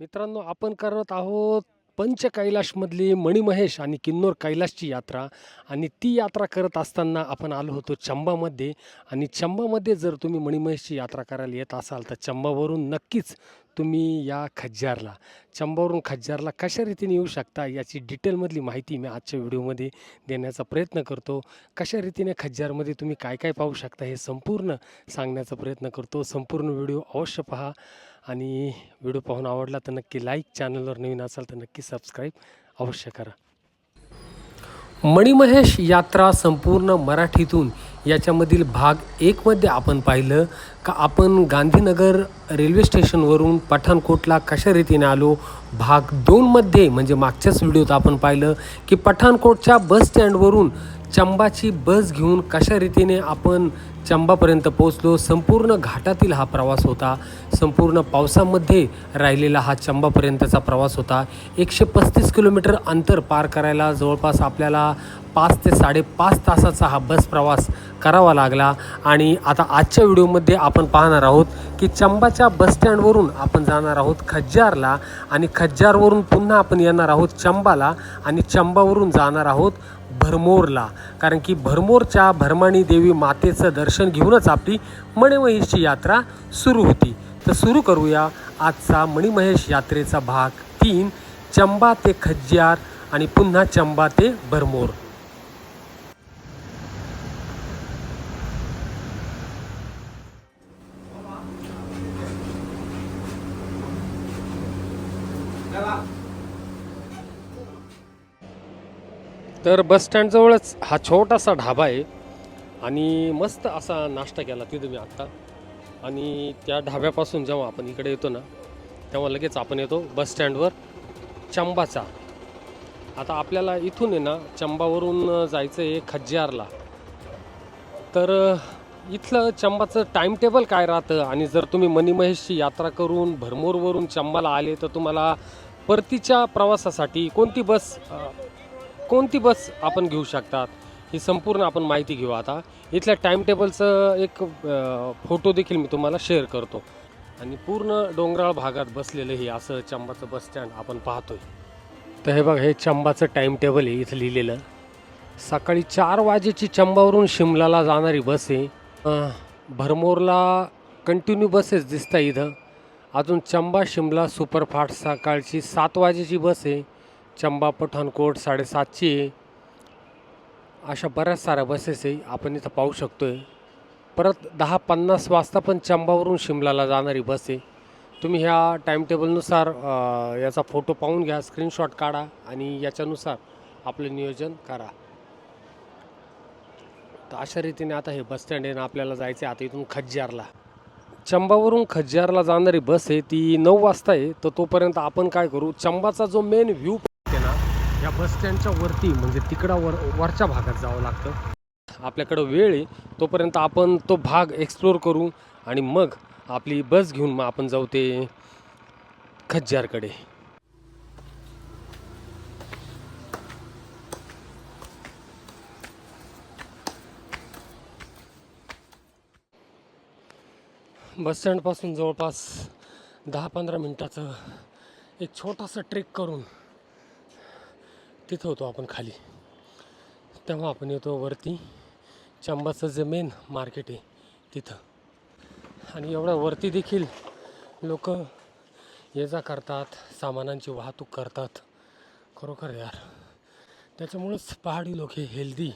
मित्रांनो आपण करत आहोत पंच कैलाशमधली मणिमहेश आणि किन्नौर कैलाशची यात्रा. आणि ती यात्रा करत असताना आपण आलो होतो चंबामध्ये. आणि चंबामध्ये जर तुम्ही मणिमहेशची यात्रा करायला येत असाल तर चंबावरून नक्कीच तुम्ही या खज्जारला. चंबावरून खज्जारला कशा रीतीने येऊ शकता याची डिटेलमधली माहिती मी आजच्या व्हिडिओमध्ये देण्याचा प्रयत्न करतो. कशा रीतीने खज्जारमध्ये तुम्ही काय काय पाहू शकता हे संपूर्ण सांगण्याचा प्रयत्न करतो. संपूर्ण व्हिडिओ अवश्य पहा. आणि व्हिडिओ पाहून आवडला तर नक्की लाईक चॅनलवर नवीन असाल तर नक्की सबस्क्राईब अवश्य करा. मणिमहेश यात्रा संपूर्ण मराठीतून याच्यामधील भाग एकमध्ये आपण पाहिलं का आपण गांधीनगर रेल्वे स्टेशनवरून पठाणकोटला कशा रीतीने आलो? भाग दोनमध्ये म्हणजे मागच्याच व्हिडिओत आपण पाहिलं की पठाणकोटच्या बस स्टँडवरून चंबाची बस घेऊन कशा रीतीने आपण चंबापर्यंत पोहोचलो संपूर्ण घाटातील हा प्रवास होता. संपूर्ण पावसामध्ये राहिलेला हा चंबापर्यंतचा प्रवास होता. एकशे पस्तीस किलोमीटर अंतर पार करायला जवळपास आपल्याला पाच ते साडेपाच तासाचा हा बस प्रवास करावा लागला. आणि आता आजच्या व्हिडिओमध्ये आपण पाहणार आहोत की चंबाच्या बसस्टँडवरून आपण जाणार आहोत खज्जारला. आणि खज्जारवरून पुन्हा आपण येणार आहोत चंबाला. आणि चंबावरून जाणार आहोत भरमोरला. कारण की भरमोरच्या भरमाणी देवी मातेचं दर्शन घेऊनच आपली मणिमहेशची यात्रा सुरू होती. तर सुरू करूया आजचा मणिमहेश यात्रेचा भाग तीन चंबा ते खज्जियार आणि पुन्हा चंबा ते भरमोर. तर बसस्टँडजवळच हा छोटासा ढाबा आहे. आणि मस्त असा नाश्ता केला तिथं मी आत्ता आणि त्या ढाब्यापासून जेव्हा आपण इकडे येतो ना तेव्हा लगेच आपण येतो बसस्टँडवर चंबाचा. आता आपल्याला इथून आहे ना चंबावरून जायचं आहे खज्जियारला. तर इथलं चंबाचं टाईम टेबल काय राहतं? आणि जर तुम्ही मणिमहेशची यात्रा करून भरमोरवरून चंबाला आले तर तुम्हाला परतीच्या प्रवासासाठी कोणती बस कोणती बस आपण घेऊ शकतात ही संपूर्ण आपण माहिती घेऊ. आता इथल्या टाईम टेबलचं एक फोटो देखील मी तुम्हाला शेअर करतो. आणि पूर्ण डोंगराळ भागात बसलेलं हे असं चंबाचं बस स्टँड आपण पाहतोय. तर हे बघा हे चंबाचं टाईम टेबल आहे इथं लिहिलेलं. सकाळी चार वाजेची चंबावरून शिमलाला जाणारी बस आहे. भरमोरला कंटिन्यू बसेस दिसत आहे इथं. अजून चंबा शिमला सुपरफास्ट सकाळची सात वाजेची बस आहे. चंबा पठाणकोट साडेसातची. अशा बऱ्याच साऱ्या बसेस आहे आपण इथं पाहू शकतो आहे परत दहा पन्नास वाजता पण चंबावरून शिमलाला जाणारी बस आहे तुम्ही ह्या टाईमटेबलनुसार याचा फोटो पाहून घ्या स्क्रीनशॉट काढा आणि याच्यानुसार आपलं नियोजन करा. तर अशा रीतीने आता हे बस स्टँड आहे ना आपल्याला जायचं आहे आता इथून खज्जारला चंबावरून खज्जारला जाणारी बस आहे ती नऊ वाजता आहे. तर तोपर्यंत आपण काय करू? चंबाचा जो मेन व्ह्यू या बस स्टँडच्या वरती म्हणजे तिकडं वर वरच्या भागात जावं लागतं. आपल्याकडं वेळ आहे तोपर्यंत आपण तो भाग एक्सप्लोर करू आणि मग आपली बस घेऊन मग आपण जाऊ ते खज्जारकडे. बस स्टँडपासून जवळपास दहा पंधरा मिनटाचं एक छोटासा ट्रेक करून तिथं होतो आपण खाली. तेव्हा आपण येतो वरती चंबाचं जे मेन मार्केट आहे तिथं. आणि एवढ्या वरती देखील लोक ये जा करतात सामानांची वाहतूक करतात. खरोखर यार. त्याच्यामुळंच पहाडी लोक हे हेल्दी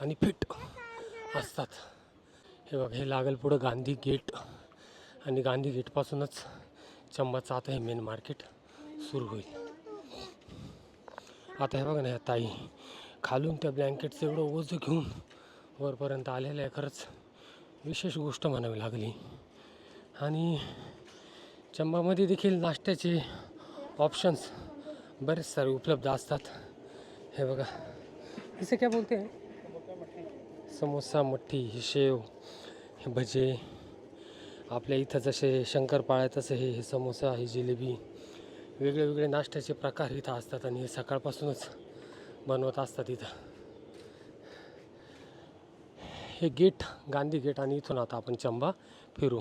आणि फिट असतात. हे बघ हे लागेल पुढं गांधी गेट आणि गांधी गेटपासूनच चंबाचं आता हे मेन मार्केट सुरू होईल. आता हे बघा ना ह्या ताई. खालून त्या ब्लँकेटचं एवढं ओझं घेऊन वरपर्यंत आलेलं आहे खरंच. विशेष गोष्ट म्हणावी लागली. आणि चंबामध्ये देखील नाश्त्याचे ऑप्शन्स बरेच सारे उपलब्ध असतात. हे बघा. इसे क्या बोलते समोसा मठ्ठी हे शेव हे भजे. आपल्या इथं जसे शंकरपाळ्या तसे हे हे समोसा ही जिलेबी. वेगळे वेगळे नाश्त्याचे प्रकार इथं असतात आणि हे सकाळपासूनच बनवत असतात इथं. हे गेट गांधी गेट आणि इथून आता आपण चंबा फिरू.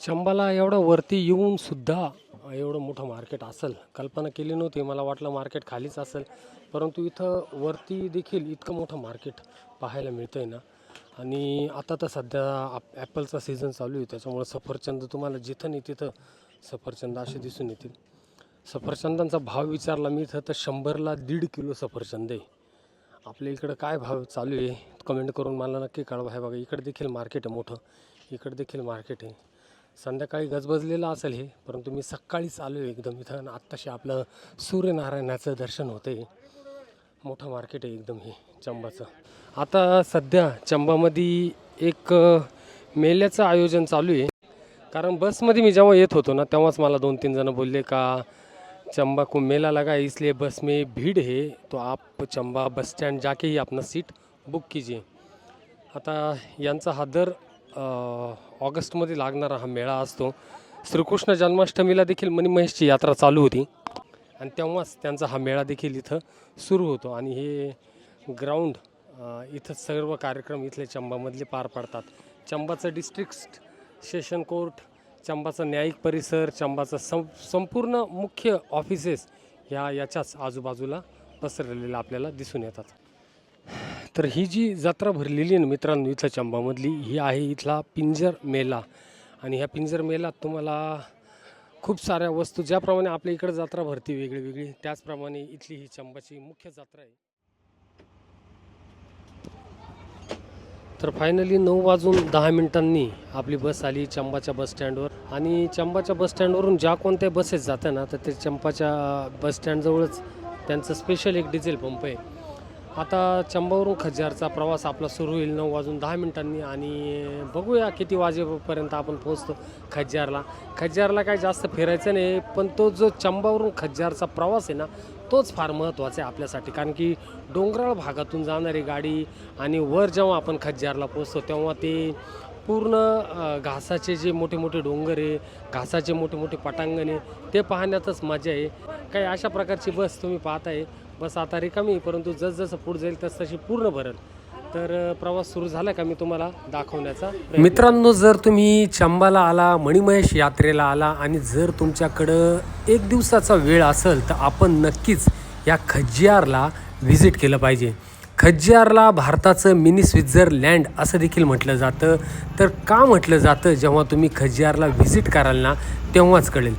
चंबाला एवढं वरती येऊन सुद्धा एवढं मोठं मार्केट असेल. कल्पना केली नव्हती मला वाटलं मार्केट खालीच असेल. परंतु इथं वरती देखील इतकं मोठं मार्केट पाहायला मिळतं आहे ना. आणि आता तर सध्या आप ॲपलचा सीझन चालू आहे. त्याच्यामुळं सफरचंद तुम्हाला जिथं नाही तिथं सफरचंद असे दिसून येतील. सफरचंदांचा भाव विचारला मी इथं तर शंभरला दीड किलो सफरचंद आहे. आपल्या इकडं काय भाव चालू आहे कमेंट करून मला नक्की कळवा. हे बघा इकडे देखील मार्केट आहे मोठं. इकडे देखील मार्केट आहे. संध्याकाळी गजबजलेलं असेल हे परंतु मी सकाळीच आलो आहे एकदम इथं. आणि आत्ताशी आपलं सूर्यनारायणाचं दर्शन होतं आहे मोठं मार्केट आहे एकदम हे चंबाचं. आता सध्या चंबामध्ये एक मेल्याचं आयोजन चालू आहे. कारण बसमध्ये मी जेव्हा येत होतो ना तेव्हाच मला दोन तीन जण बोलले का चंबा को मेला लगा है इसलिए बस में भीड़ है तो आप चंबा बस स्टैंड जाके ही अपना सीट बुक कीजिए. आता यांचा हा दर ऑगस्टमध्ये लागणारा हा मेळा असतो. श्रीकृष्ण जन्माष्टमीला देखील मणिमहेशची यात्रा चालू होती. आणि तेव्हाच त्यांचा हा मेळा देखील इथं सुरू होतो. आणि हे ग्राउंड इथं सर्व कार्यक्रम इथले चंबामधले पार पाडतात. चंबाचं डिस्ट्रिक्ट सेशन कोर्ट चंबाचा न्यायिक परिसर चंबाचा सं संपूर्ण मुख्य ऑफिसेस ह्या याच्याच आजूबाजूला पसरलेल्या आपल्याला दिसून येतात. तर ही जी जत्रा भरलेली आहे ना मित्रांनो इथं चंबामधली ही आहे इथला पिंजर मेला. आणि ह्या पिंजर मेलात तुम्हाला खूप साऱ्या वस्तू ज्याप्रमाणे आपल्या इकडे जत्रा भरती वेगळी वेगळी त्याचप्रमाणे इथली ही चंबाची मुख्य जत्रा आहे. तर फायनली नऊ वाजून दहा मिनिटांनी आपली बस आली चंबाच्या बसस्टँडवर आणि चंबाच्या बसस्टँडवरून ज्या कोणत्या बसेस जात्या ना तर ते चंपाच्या बसस्टँडजवळच त्यांचं स्पेशल एक डिझेल पंप आहे. आता चंबावरून खज्जारचा प्रवास आपला सुरू होईल नऊ वाजून दहा मिनिटांनी. आणि बघूया किती वाजेपर्यंत आपण पोहोचतो खज्जारला. खज्जारला काय जास्त फिरायचं नाही पण तो जो चंबावरून खज्जारचा प्रवास आहे ना तोच फार महत्त्वाचा आहे आपल्यासाठी. कारण की डोंगराळ भागातून जाणारी गाडी आणि वर जेव्हा आपण खज्जारला पोचतो तेव्हा ते पूर्ण घासाचे जे मोठे मोठे डोंगर आहे घासाचे मोठे मोठे पटांगण आहे ते पाहण्यातच मजा आहे. काही अशा प्रकारची बस तुम्ही पाहताय. बस आता रिकामी परंतु जसजसं पुढे जाईल तस तशी पूर्ण भरल. तर प्रवास सुरू झाला का मी तुम्हाला दाखवण्याचा मित्रांनो जर तुम्ही चंबाला आला मणिमहेश यात्रेला आला आणि जर तुमच्याकडं एक दिवसाचा वेळ असेल तर आपण नक्कीच या खज्जियारला व्हिजिट केलं पाहिजे. खज्जियारला भारताचं मिनी स्वित्झरलँड असं देखील म्हटलं जातं. तर का म्हटलं जातं? जेव्हा तुम्ही खज्जियारला व्हिजिट कराल ना तेव्हाच कळेल.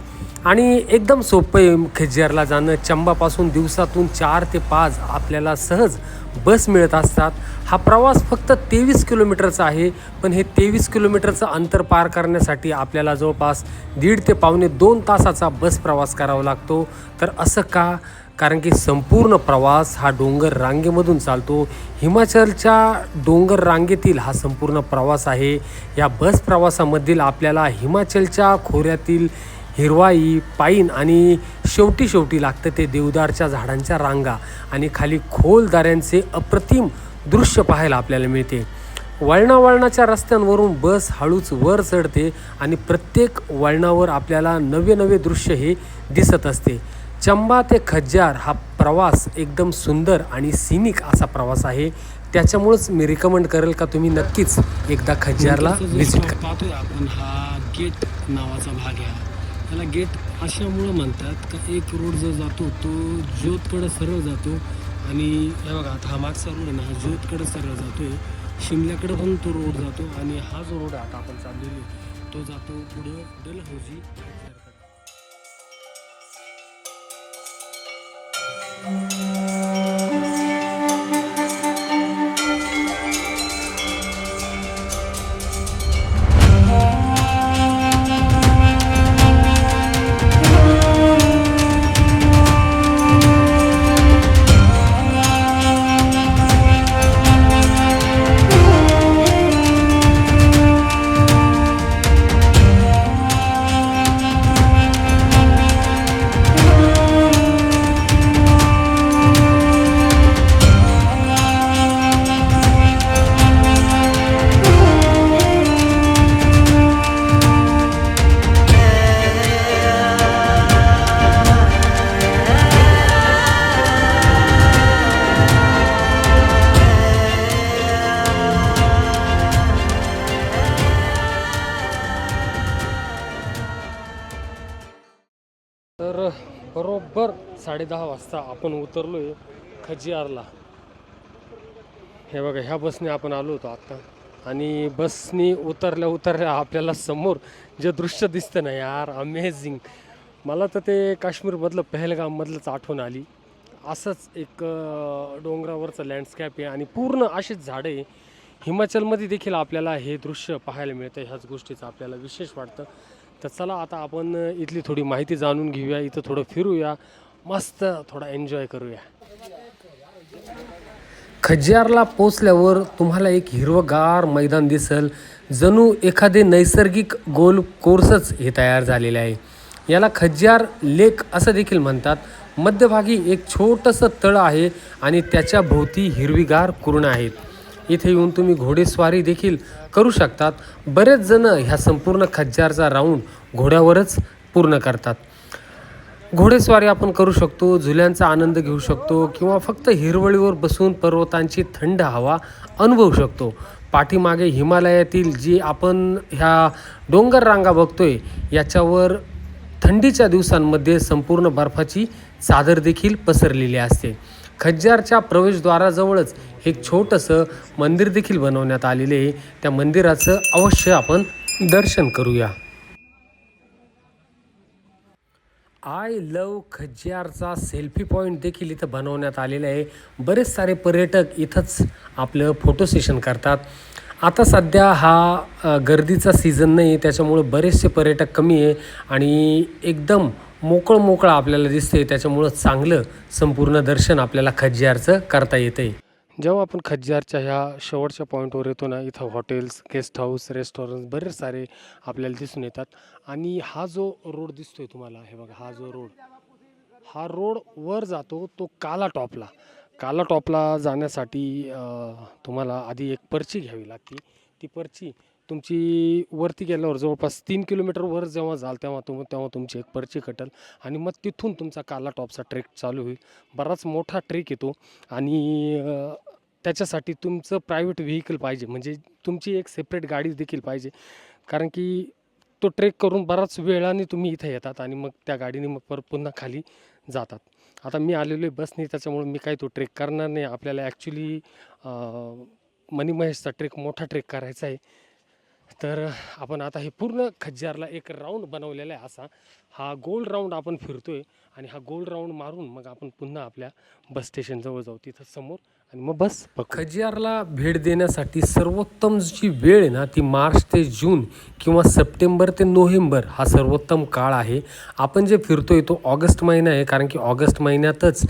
आणि एकदम सोपं आहे खज्जियारला जाणं. चंबापासून दिवसातून चार ते पाच आपल्याला सहज बस मिळत असतात. हा प्रवास फक्त तेवीस किलोमीटरचा आहे पण हे तेवीस किलोमीटरचं अंतर पार करण्यासाठी आपल्याला जवळपास दीड ते पावणे दोन तासाचा बस प्रवास करावा लागतो. तर असं का? कारण की संपूर्ण प्रवास हा डोंगर रांगेमधून चालतो. हिमाचलच्या डोंगर रांगेतील हा संपूर्ण प्रवास आहे. या बस प्रवासामधील आपल्याला हिमाचलच्या खोऱ्यातील हिरवाई पाईन आणि शेवटी शेवटी लागतं ते देवदारच्या झाडांच्या रांगा आणि खाली खोल दाऱ्यांचे अप्रतिम दृश्य पाहायला आपल्याला मिळते. वळणावळणाच्या रस्त्यांवरून बस हळूच वर चढते आणि प्रत्येक वळणावर आपल्याला नवे नवे दृश्य हे दिसत असते. चंबा ते खज्जार हा प्रवास एकदम सुंदर आणि सिनिक असा प्रवास आहे. त्याच्यामुळंच मी रिकमेंड करेल का तुम्ही नक्कीच एकदा खज्जारला व्हिजिट करा. पाहतोय आपण हा गेट नावाचा भाग आहे. त्याला गेट अशामुळं म्हणतात का एक रोड जो जातो तो ज्योतकडे सरळ जातो. आणि हे बघा आता हा मागचा रोड आहे ना हा ज्योतकडे सरळ जातोय. शिमल्याकडे पण तो रोड जातो. आणि हा जो रोड आहे आता आपण चाललेलो आहे, तो जातो पुढं डलहौजी. साडेदहा वाजता आपण उतरलो आहे खजियारला. हे बघा ह्या बसने आपण आलो होतो आत्ता आणि बसनी उतरल्या उतरल्या आपल्याला समोर जे दृश्य दिसतं ना यार अमेझिंग मला तर ते काश्मीरमधलं पहलगाममधलंच आठवण आली. असंच एक डोंगरावरचं लँडस्कॅप आहे आणि पूर्ण अशीच झाडं आहे. हिमाचलमध्ये देखील आपल्याला हे दृश्य पाहायला मिळतं ह्याच गोष्टीचं आपल्याला विशेष वाटतं. तर चला आता आपण इथली थोडी माहिती जाणून घेऊया इथं थोडं फिरूया. मस्त थोडा एन्जॉय करूया. खजियारला पोचल्यावर तुम्हाला एक हिरवगार मैदान दिसल. जणू एखादे नैसर्गिक गोल कोर्सच हे तयार झालेले आहे. याला खजियार लेक असं देखील म्हणतात. मध्यभागी एक छोटंसं तळ आहे आणि त्याच्या भोवती हिरवीगार कुरण आहेत. इथे येऊन तुम्ही घोडेस्वारी देखील करू शकतात. बरेच जण ह्या संपूर्ण खज्जारचा राऊंड घोड्यावरच पूर्ण करतात. घोडेस्वारी आपण करू शकतो झुल्यांचा आनंद घेऊ शकतो किंवा फक्त हिरवळीवर बसून पर्वतांची थंड हवा अनुभवू शकतो. पाठीमागे हिमालयातील जी आपण ह्या डोंगर रांगा बघतोय याच्यावर थंडीच्या दिवसांमध्ये संपूर्ण बर्फाची चादर देखील पसरलेली असते. खज्जारच्या प्रवेशद्वाराजवळच एक छोटंसं मंदिर देखील बनवण्यात आलेले आहे. त्या मंदिराचं अवश्य आपण दर्शन करूया. आय लव खज्जियारचा सेल्फी पॉईंट देखील इथं बनवण्यात आलेला आहे. बरेच सारे पर्यटक इथंच आपलं फोटो सेशन करतात. आता सध्या हा गर्दीचा सीझन नाही त्याच्यामुळं बरेचसे पर्यटक कमी आहे आणि एकदम मोकळं मोकळं आपल्याला दिसते त्याच्यामुळं चांगलं संपूर्ण दर्शन आपल्याला खज्जियारचं करता येतं आहे जेव्हा आपण खज्जारच्या ह्या शेवटच्या पॉईंटवर येतो ना इथं हॉटेल्स गेस्ट हाऊस रेस्टॉरंट बरेच सारे आपल्याला दिसून येतात. आणि हा जो रोड दिसतोय तुम्हाला हे बघा हा जो रोड हा रोड वर जातो तो काला टॉपला. काला टॉपला जाण्यासाठी तुम्हाला आधी एक पर्ची घ्यावी लागते. ती पर्ची तुमची वरती गेल्यावर जवळपास तीन किलोमीटर वर जेव्हा जाल तेव्हा तुम तेव्हा तुमची एक पर्ची कटल आणि मग तिथून तुमचा काला टॉपचा ट्रेक चालू होईल. बराच मोठा ट्रेक येतो आणि त्याच्यासाठी तुमचं प्रायव्हेट व्हेकल पाहिजे. म्हणजे तुमची एक सेपरेट गाडी देखील पाहिजे. कारण की तो ट्रेक करून बराच वेळाने तुम्ही इथे येतात आणि मग त्या गाडीने मग परत पुन्हा खाली जातात. आता मी आलेलो आहे बसने त्याच्यामुळे मी काही तो ट्रेक करणार नाही. आपल्याला ॲक्च्युली मनी महेशचा ट्रेक मोठा ट्रेक करायचा आहे. तर आपण आता हे पूर्ण खज्जारला एक राऊंड बनवलेला आहे असा. हा गोल राऊंड आपण फिरतो आहे आणि हा गोल राऊंड मारून मग आपण पुन्हा आपल्या बस स्टेशनजवळ जाऊ. तिथं समोर आणि मग बस खजियारला भेट देण्यासाठी सर्वोत्तम जी वेळ आहे ना ती मार्च ते जून किंवा सप्टेंबर ते नोव्हेंबर हा सर्वोत्तम काळ आहे. आपण जे फिरतोय तो ऑगस्ट महिना आहे कारण की ऑगस्ट महिन्यातच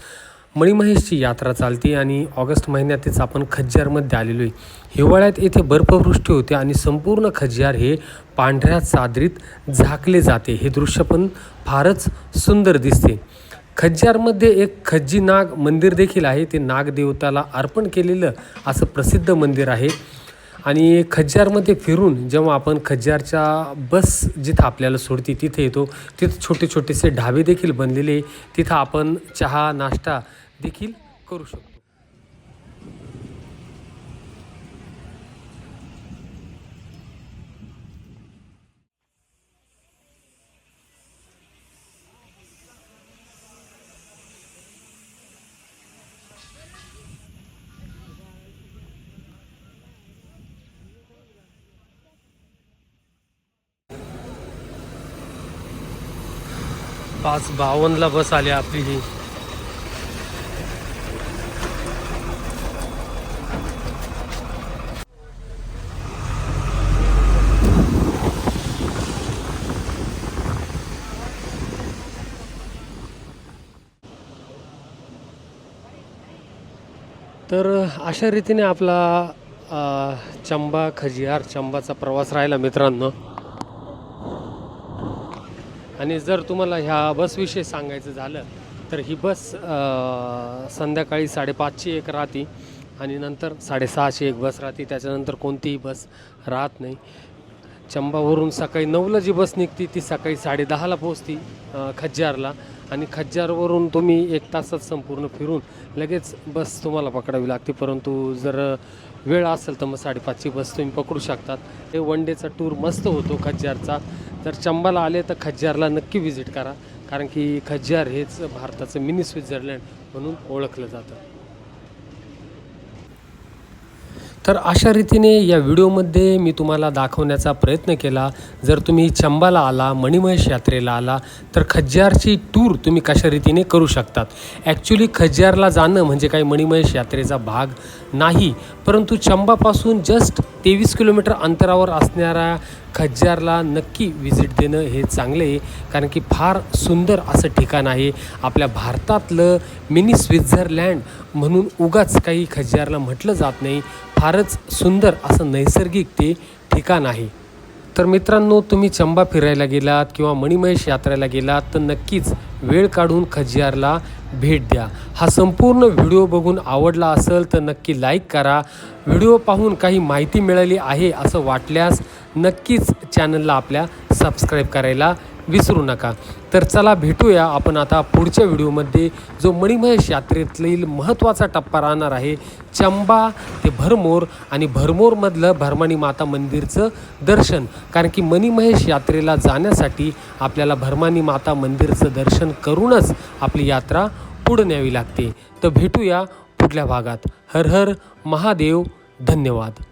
मणिमहेशची यात्रा चालते आणि ऑगस्ट महिन्यातच आपण खज्जारमध्ये आलेलो आहे. हिवाळ्यात येथे बर्फवृष्टी होते आणि संपूर्ण खज्जार हे पांढऱ्या चादरीत झाकले जाते. हे दृश्य पण फारच सुंदर दिसते. खज्जारमध्ये एक खज्जी नाग मंदिर देखील आहे. ते नागदेवताला अर्पण केलेलं असं प्रसिद्ध मंदिर आहे. आणि खज्जारमध्ये फिरून जेव्हा आपण खज्जारच्या बस जिथं आपल्याला सोडते तिथे येतो. तिथं छोटे छोटेसे ढाबे देखील बनलेले. तिथं आपण चहा नाश्ता देखील करू शकतो. पाच बावन्नला बस आली आपली ही. तर अशा रीतीने आपला चंबा खजियार चंबाचा प्रवास राहिला मित्रांनो. आणि जर तुम्हाला ह्या बसविषयी सांगायचं झालं तर ही बस संध्याकाळी साडेपाचची एक राहते आणि नंतर साडेसहाशे एक बस राहते. त्याच्यानंतर कोणतीही बस राहत नाही. चंबावरून सकाळी नऊला जी बस निघते ती सकाळी साडेदहाला पोचती खज्जारला. आणि खज्जारवरून तुम्ही एक तासात संपूर्ण फिरून लगेच बस तुम्हाला पकडावी लागते. परंतु जर वेळ असेल तर मग साडेपाचची बस तुम्ही पकडू शकतात. हे वन डेचा टूर मस्त होतो खज्जारचा. तर चंबाला आले तर खज्जारला नक्की व्हिजिट करा. कारण की खज्जार हेच भारताचं मिनी स्वित्झर्लंड म्हणून ओळखलं जातं. तर अशा रीतीने या व्हिडिओमध्ये मी तुम्हाला दाखवण्याचा प्रयत्न केला. जर तुम्ही चंबाला आला मणिमहेश यात्रेला आला तर खज्जारची टूर तुम्ही कशा रीतीने करू शकतात? ॲक्च्युली खज्जारला जाणं म्हणजे काही मणिमहेश यात्रेचा भाग नाही. परंतु चंबापासून जस्ट तेवीस किलोमीटर अंतरावर असणाऱ्या खज्जारला नक्की व्हिजिट देणं हे चांगले आहे. कारण की फार सुंदर असं ठिकाण आहे. आपल्या भारतातलं मिनी स्वित्झरलँड म्हणून उगाच काही खज्जारला म्हटलं जात नाही. फारच सुंदर असं नैसर्गिक ते ठिकाण आहे. तर मित्रांनो तुम्ही चंबा फिरायला गेलात किंवा मणिमहेश यात्रेला गेलात तर नक्कीच वेळ काढून खजियारला भेट द्या. हा संपूर्ण व्हिडिओ बघून आवडला असेल तर नक्की लाईक करा. व्हिडिओ पाहून काही माहिती मिळाली आहे असं वाटल्यास नक्कीच चॅनलला आपल्या सबस्क्राईब करायला विसरू नका. तर चला भेटूया आपण आता पुढच्या व्हिडिओमध्ये जो मणिमहेश यात्रेतील महत्त्वाचा टप्पा राहणार आहे चंबा ते भरमोर आणि भरमोरमधलं भरमानी माता मंदिरचं दर्शन. कारण की मणिमहेश यात्रेला जाण्यासाठी आपल्याला भरमानी माता मंदिरचं दर्शन करूनच आपली यात्रा पुढे न्यावी लागते. तर भेटूया पुढल्या भागात. हर हर महादेव धन्यवाद.